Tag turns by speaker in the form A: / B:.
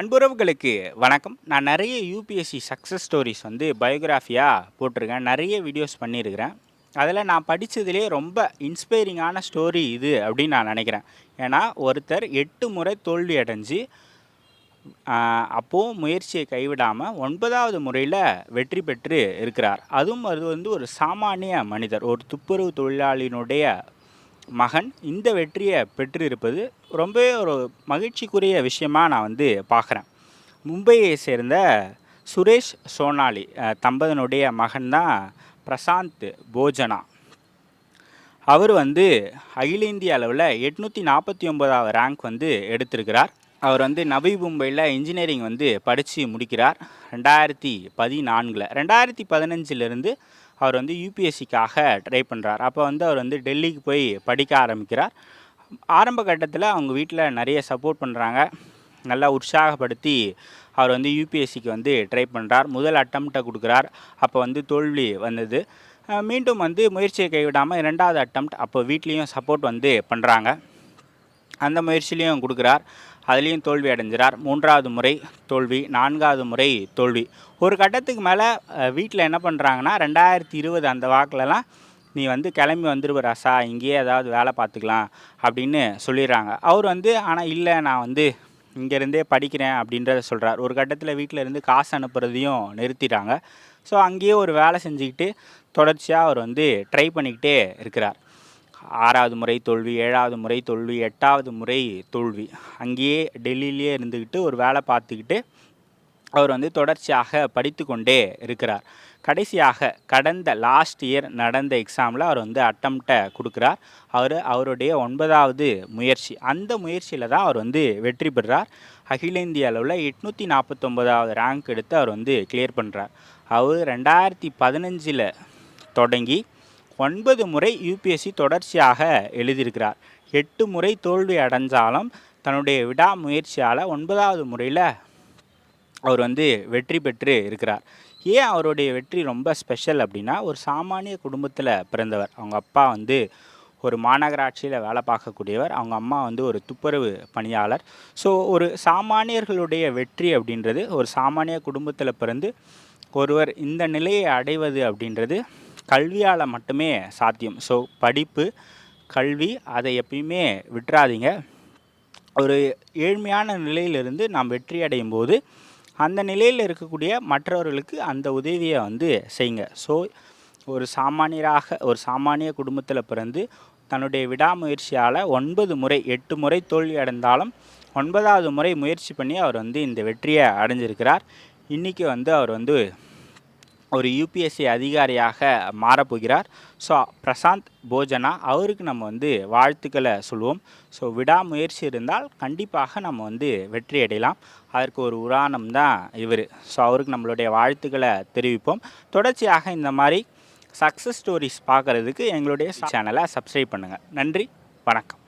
A: அன்புறவுகளுக்கு வணக்கம். நான் நிறைய யூபிஎஸ்சி சக்ஸஸ் ஸ்டோரிஸ் வந்து பயோகிராஃபியாக போட்டிருக்கேன். நிறைய வீடியோஸ் பண்ணியிருக்கிறேன். அதில் நான் படித்ததுலேயே ரொம்ப இன்ஸ்பைரிங்கான ஸ்டோரி இது அப்படின்னு நான் நினைக்கிறேன். ஏன்னா ஒருத்தர் எட்டு முறை தோல்வி அடைஞ்சு அப்போது அப்போவும் முயற்சியை கைவிடாமல் ஒன்பதாவது முறையில் வெற்றி பெற்று இருக்கிறார். அதுவும் அது வந்து ஒரு சாமானிய மனிதர். ஒரு துப்புரவு தொழிலாளியினுடைய மகன் இந்த வெற்றியை பெற்றிருப்பது ரொம்பவே ஒரு மகிழ்ச்சிக்குரிய விஷயமா நான் வந்து பார்க்குறேன். மும்பையை சேர்ந்த சுரேஷ் சோனாலி தம்பதனுடைய மகன் தான் பிரசாந்த் போஜனா. அவர் வந்து அகில இந்திய அளவில் எட்நூற்றி நாற்பத்தி ஒன்பதாவது ரேங்க் வந்து எடுத்திருக்கிறார். அவர் வந்து நவி மும்பையில் இன்ஜினியரிங் வந்து படித்து முடிக்கிறார். ரெண்டாயிரத்தி பதினான்கில் ரெண்டாயிரத்தி பதினஞ்சிலிருந்து அவர் வந்து யூபிஎஸ்சிக்காக ட்ரை பண்ணுறார் அப்போ வந்து அவர் வந்து டெல்லிக்கு போய் படிக்க ஆரம்பிக்கிறார். ஆரம்ப கட்டத்தில் அவங்க வீட்டில் நிறைய சப்போர்ட் பண்ணுறாங்க நல்லா உற்சாகப்படுத்தி அவர் வந்து யூபிஎஸ்சிக்கு வந்து ட்ரை பண்ணுறார் முதல் அட்டம்ப்டை கொடுக்குறார். அப்போ வந்து தோல்வி வந்தது. மீண்டும் வந்து முயற்சியை கைவிடாமல் இரண்டாவது அட்டம்ப்ட் அப்போ வீட்லேயும் சப்போர்ட் வந்து பண்ணுறாங்க அந்த முயற்சியிலையும் கொடுக்குறார். அதுலேயும் தோல்வி அடைஞ்சிறார். மூன்றாவது முறை தோல்வி நான்காவது முறை தோல்வி. ஒரு கட்டத்துக்கு மேலே வீட்டில் என்ன பண்ணுறாங்கன்னா ரெண்டாயிரத்தி இருபது அந்த வாக்கிலலாம் நீ வந்து கிளம்பி வந்துருவ ரசா இங்கேயே ஏதாவது வேலை பார்த்துக்கலாம் அப்படின்னு சொல்லிடுறாங்க. அவர் வந்து ஆனால் இல்லை நான் வந்து இங்கேருந்தே படிக்கிறேன் அப்படின்றத சொல்கிறார் ஒரு கட்டத்தில் வீட்டில் இருந்து காசு அனுப்புகிறதையும் நிறுத்திட்டாங்க ஸோ அங்கேயே ஒரு வேலை செஞ்சுக்கிட்டு தொடர்ச்சியாக அவர் வந்து ட்ரை பண்ணிக்கிட்டே இருக்கிறார். ஆறாவது முறை தோல்வி ஏழாவது முறை தோல்வி எட்டாவது முறை தோல்வி. அங்கேயே டெல்லியிலே இருந்துக்கிட்டு ஒரு வேலை பார்த்துக்கிட்டு அவர் வந்து தொடர்ச்சியாக படித்து கொண்டே இருக்கிறார். கடைசியாக கடந்த லாஸ்ட் இயர் நடந்த எக்ஸாமில் அவர் வந்து அட்டம்ப்டை கொடுக்குறார். அவர் அவருடைய ஒன்பதாவது முயற்சி. அந்த முயற்சியில் தான் அவர் வந்து வெற்றி பெறுறார். அகில இந்திய அளவில் எட்நூற்றி நாற்பத்தொம்பதாவது ரேங்க் எடுத்து அவர் வந்து கிளியர் பண்ணுறார் அவர் ரெண்டாயிரத்தி பதினஞ்சில் தொடங்கி ஒன்பது முறை யூபிஎஸ்சி தொடர்ச்சியாக எழுதியிருக்கிறார். எட்டு முறை தோல்வி அடைஞ்சாலும் தன்னுடைய விடாமுயற்சியால் ஒன்பதாவது முறையில் அவர் வந்து வெற்றி பெற்று இருக்கிறார். ஏன் அவருடைய வெற்றி ரொம்ப ஸ்பெஷல் அப்படின்னா ஒரு சாமானிய குடும்பத்தில் பிறந்தவர். அவங்க அப்பா வந்து ஒரு மாநகராட்சியில் வேலை பார்க்கக்கூடியவர். அவங்க அம்மா வந்து ஒரு துப்புரவு பணியாளர். ஸோ ஒரு சாமானியர்களுடைய வெற்றி அப்படின்றது ஒரு சாமானிய குடும்பத்தில் பிறந்து ஒருவர் இந்த நிலையை அடைவது அப்படின்றது கல்வியால் மட்டுமே சாத்தியம். ஸோ படிப்பு கல்வி அதை எப்பயுமே விட்டுறாதீங்க. ஒரு ஏழ்மையான நிலையிலிருந்து நாம் வெற்றி அடையும் போது அந்த நிலையில் இருக்கக்கூடிய மற்றவர்களுக்கு அந்த உதவியை வந்து செய்யுங்க. ஸோ ஒரு சாமானியராக ஒரு சாமானிய குடும்பத்தில் பிறந்து தன்னுடைய விடாமுயற்சியால் ஒன்பது முறை எட்டு முறை தோல்வி அடைந்தாலும் ஒன்பதாவது முறை முயற்சி பண்ணி அவர் வந்து இந்த வெற்றியை அடைஞ்சிருக்கிறார். இன்றைக்கி வந்து அவர் வந்து ஒரு யூபிஎஸ்சி அதிகாரியாக மாறப்போகிறார். ஸோ பிரசாந்த் போஜனா அவருக்கு நம்ம வந்து வாழ்த்துக்களை சொல்லுவோம் ஸோ விடாமுயற்சி இருந்தால் கண்டிப்பாக நம்ம வந்து வெற்றி அடையலாம். அதற்கு ஒரு உதாரணம் தான் இவர். ஸோ அவருக்கு நம்மளுடைய வாழ்த்துக்களை தெரிவிப்போம். தொடர்ச்சியாக இந்த மாதிரி சக்ஸஸ் ஸ்டோரிஸ் பார்க்குறதுக்கு எங்களுடைய சேனலை சப்ஸ்கிரைப் பண்ணுங்கள் நன்றி வணக்கம்.